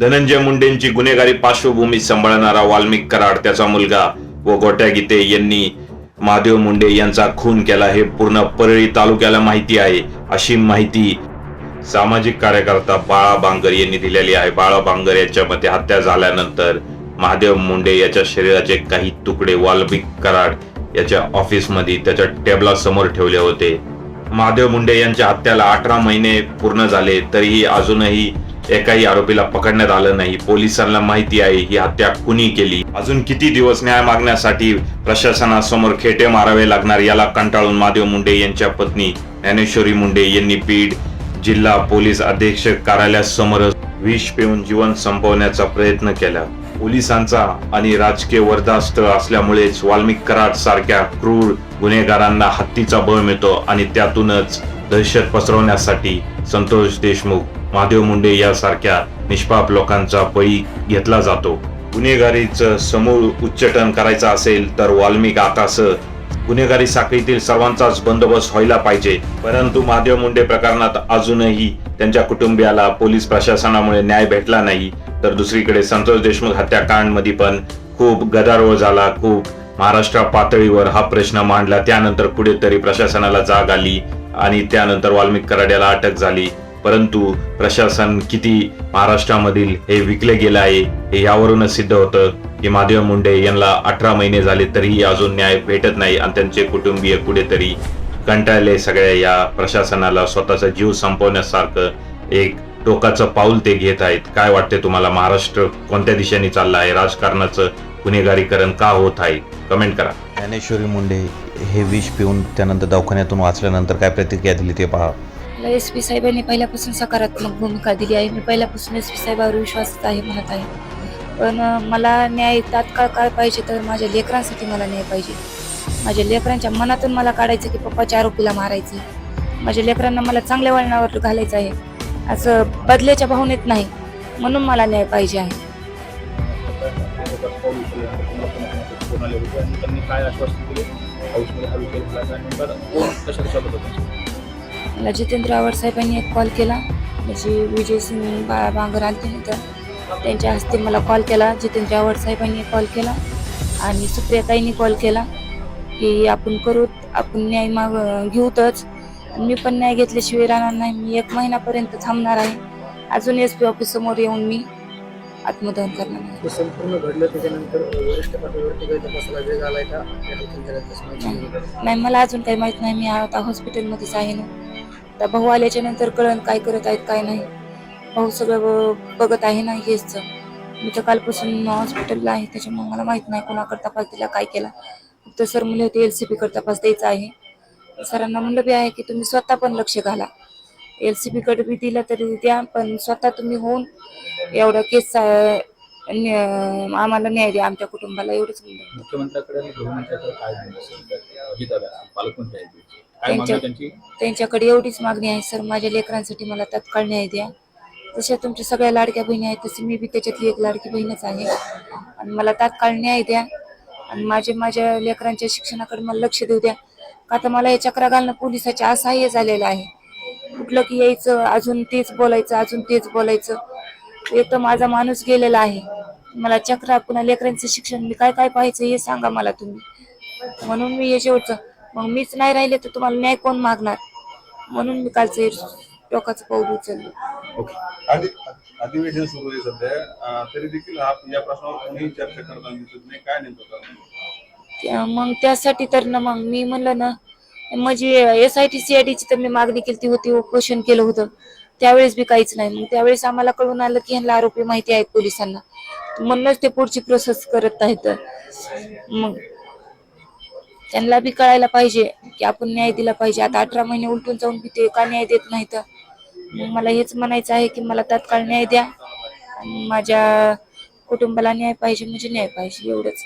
धनंजय मुंडेंची गुन्हेगारी पार्श्वभूमी सांभाळणारा वाल्मिक कराड त्याचा मुलगा व गोट्या गीते यांनी महादेव मुंडे यांचा खून केला. हे पूर्ण परळी तालुक्याला माहिती आहे. अशी माहिती सामाजिक कार्यकर्ता बाळा बांगर यांनी दिलेली आहे. बाळा बांगर यांच्या मते हत्या झाल्यानंतर महादेव मुंडे याच्या शरीराचे काही तुकडे वाल्मिक कराड याच्या ऑफिसमध्ये त्याच्या टेबलासमोर ठेवले होते. महादेव मुंडे यांच्या हत्याला अठरा महिने पूर्ण झाले. तरीही अजूनही एकाही आरोपीला पकडण्यात आलं नाही. पोलिसांना माहिती आहे ही हत्या कुणी केली? अजून किती दिवस न्याय मागण्यासाठी प्रशासनासमोर खेटे मारावे लागणार याला कंटाळून महादेव मुंडे यांच्या पत्नी ज्ञानेश्वरी मुंडे यांनी बीड जिल्हा पोलीस अधीक्षक कार्यालयासमोर विष पिऊन जीवन संपवण्याचा प्रयत्न केला. पोलिसांचा आणि राजकीय वर्धास्त असल्यामुळेच वाल्मिक कराड सारख्या क्रूर गुन्हेगारांना हत्तीचा बळ मिळतो आणि त्यातूनच दहशत पसरवण्यासाठी संतोष देशमुख महादेव मुंडे यासारख्या निष्पाप लोकांचा बळी घेतला जातो. गुन्हेगारीचं समूळ उच्चटन करायचं असेल तर वाल्मिक आतासह गुन्हेगारी साखळीतील सर्वांचाच बंदोबस्त व्हायला पाहिजे. परंतु महादेव मुंडे प्रकरणात अजूनही त्यांच्या कुटुंबियाला पोलीस प्रशासनामुळे न्याय भेटला नाही. तर दुसरीकडे संतोष देशमुख हत्याकांडमध्ये पण खूप गदारोळ झाला. खूप महाराष्ट्र पातळीवर हा प्रश्न मांडला. त्यानंतर कुठेतरी प्रशासनाला जाग आली. आणि त्यानंतर वाल्मिक कराड्याला अटक झाली. परंतु प्रशासन किती महाराष्ट्रामधील हे विकले गेले आहे हे यावरूनच सिद्ध होतं की महादेव मुंडे यांना अठरा महिने झाले तरीही अजून न्याय भेटत नाही आणि त्यांचे कुटुंबीय कुठेतरी कंटाळले सगळ्या या प्रशासनाला स्वतःचा जीव संपवण्यासारखं एक टोकाचं पाऊल ते घेत आहेत. काय वाटते तुम्हाला? महाराष्ट्र कोणत्या दिशेने चाललं आहे? राजकारणाचं गुन्हेगारीकरण का होत आहे? कमेंट करा. ज्ञानेश्वरी मुंडे हे विष पिऊन त्यानंतर दवाखान्यातून वाचल्यानंतर काय प्रतिक्रिया दिली ते पहा. मला एस पी साहेबांनी पहिल्यापासून सकारात्मक भूमिका दिली आहे. मी पहिल्यापासून एस पी साहेबावर विश्वासच आहे म्हणत आहे. पण मला न्याय तात्काळ काय पाहिजे तर माझ्या लेकरांसाठी मला न्याय पाहिजे. माझ्या लेकरांच्या मनातून मला काढायचं की पप्पाच्या आरोपीला मारायचे. माझ्या लेकरांना मला चांगल्या वळणावर घालायचं आहे. असं बदल्याच्या भावनेत नाही. म्हणून मला न्याय पाहिजे आहे. त्यांनी काय आश्वासन दिले हाऊसमध्ये हा विषय झाला आणि कोण कशा होतं? मला जितेंद्र आव्हाड साहेबांनी एक कॉल केला. म्हणजे विजय सिंग बा बांगर आलते त्यांच्या हस्ते मला कॉल केला. जितेंद्र आव्हाड साहेबांनी कॉल केला आणि सुप्रियाताईंनी कॉल केला की आपण करू आपण न्याय माग घेऊतच. मी पण न्याय घेतल्याशिवाय राहणार नाही. मी एक महिनापर्यंत थांबणार आहे. अजून एस पी ऑफिस समोर येऊन मी आत्मदहन करणार ते संपूर्ण घडलं त्याच्यानंतर वरिष्ठ पातळीवरती काही तपासाला वेग आलाय का? या हत्येच्या नाही. मला अजून काही माहीत नाही. मी आता हॉस्पिटलमध्येच आहे ना. आता भाऊ आल्याच्यानंतर कळण काय करत आहेत काय नाही. भाऊ सगळं ब- बघत आहे ना हेच. मी तर कालपासून हॉस्पिटलला आहे त्याच्यामुळे मला माहीत नाही कोणाकडे तपास दिला काय केला. फक्त सर म्हणले होते एल सी तपास द्यायचा आहे. सरांना म्हणलं बी आहे की तुम्ही स्वतः पण लक्ष घाला. एल सी पी कडे बी दिला तरी द्या पण स्वतः तुम्ही होऊन एवढा केस आम्हाला न्याय द्या आमच्या कुटुंबाला एवढंच म्हणलं मुख्यमंत्र्याकडे आणि गृहमंत्र्याकडे काय म्हणणं असेल अजित दादा असतील, पालकमंत्री आहेत त्यांचे. काय मागणी त्यांच्या- त्यांची? त्यांच्याकडे एवढीच मागणी आहे सर माझ्या लेकरांसाठी मला तत्काळ न्याय द्या. जशा तुमच्या सगळ्या लाडक्या बहिणी आहेत तशी मी बी त्याच्यातली एक लाडकी बहीणच आहे. आणि मला तात्काळ न्याय द्या. आणि माझे माझ्या लेकरांच्या शिक्षणाकडे मला लक्ष देऊ द्या. का तर मला हे चक्रा घालणं पोलिसाचे असहाय्य झालेलं आहे. कुठलं की यायचं अजून तेच बोलायचं अजून तेच बोलायचं. एक तर माझा माणूस गेलेला आहे. मला चक्रा पुन्हा लेकरांचं शिक्षण मी काय काय पाहायचं हे सांगा मला तुम्ही. म्हणून मी हे शेवटचं मग मीच नाही राहिले तर तुम्हाला न्याय कोण मागणार? म्हणून मी कालचं हे टोकाचं पाऊल उचललं. अधि- अधिवेशन सुरू आहे सध्या. अं, तरी देखील हा या प्रश्नावर कोणीही चर्चा करताना दिसत नाही काय नेमकं कारण? त्या- मग त्यासाठी तर ना मग मी म्हणलं ना म्हणजे S I T C I टीची तर मी मागणी केली होती उपोषण केलं होतं. त्यावेळेस बी काहीच नाही. मग त्यावेळेस आम्हाला कळून आलं की ह्यांना आरोपी माहिती आहे पोलिसांना. म्हणूनच ते पुढची प्रोसेस करत आहेत. मग त्यांना बी कळायला पाहिजे की आपण न्याय दिला पाहिजे. आता अठरा महिने उलटून जाऊन बी ते का न्याय देत नाहीत? मग मला हेच म्हणायचं आहे की मला तात्काळ न्याय द्या. आणि माझ्या कुटुंबाला न्याय पाहिजे म्हणजे न्याय पाहिजे एवढंच.